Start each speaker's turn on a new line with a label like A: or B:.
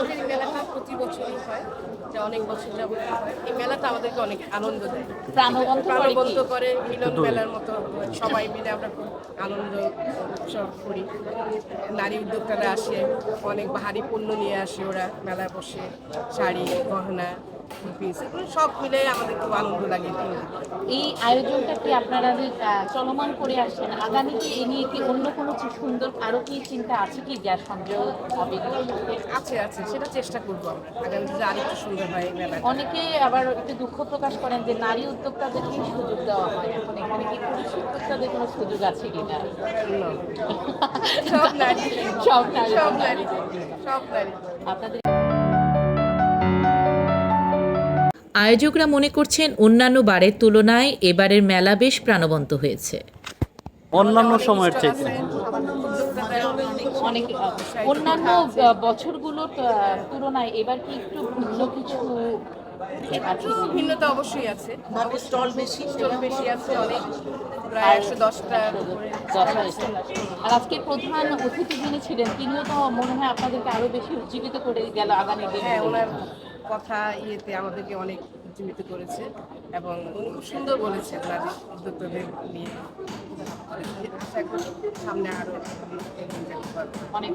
A: আমাদের এই মেলাটা প্রতি বছরই হয় যা অনেক বছর যাবত হয়। এই মেলাটা আমাদেরকে অনেক আনন্দ দেয়।
B: প্রাণবন্ত করে
A: প্রাণবন্ত করে মিলন মেলার মতো সবাই মিলে আমরা খুব আনন্দ উৎসব করি। নারী উদ্যোক্তারা আসে অনেক ভারী পণ্য নিয়ে আসে ওরা মেলায় বসে শাড়ি গহনা পিস এগুলো সব মিলে আমাদের খুব আনন্দ লাগে
B: এই আয়োজনটা কি আপনারা চলমান করে আসছেন? আগামীতে এ নিয়ে কি অন্য কোনো সুন্দর আরও কি চিন্তা আছে কি গ্যাস সংযোগ হবে?
A: আছে আছে সেটা চেষ্টা করব আমরা। আগামীতে আরেকটু সুন্দর হয় এই
B: অনেকে আবার একটু দুঃখ প্রকাশ করেন যে নারী উদ্যোক্তাদেরকে সুযোগ দেওয়া হয়? এখন এখানে কি পুরুষ উদ্যোক্তাদের কোনো সুযোগ আছে কিনা.
A: সব নারী
B: সব নারী
A: সব নারী সব নারী
B: আপনাদের
C: আয়োজকরা মনে করছেন অন্যান্য বারের তুলনায় এবারের মেলা বেশ প্রাণবন্ত হয়েছে।
D: অন্যান্য সময়ের
A: অনেক
B: অনেক অন্যান্য বছরগুলোর তুলনায় এবার কি একটু ভিন্ন কিছু
A: একটু ভিন্নতা অবশ্যই আছে। স্টল বেশি? স্টল বেশি আছে অনেক প্রায় একশো দশটা
B: আর আজকে প্রধান অতিথি যিনি ছিলেন তিনিও তো মনে হয় আপনাদেরকে আরও বেশি উজ্জীবিত করে গেল আগামী দিনে।
A: হ্যাঁ ওনার কথা ইয়েতে আমাদেরকে অনেক উজ্জীবিত করেছে এবং উনি খুব সুন্দর বলেছেন নারী উদ্যোক্তাদের নিয়ে। সামনে আরও
B: অনেক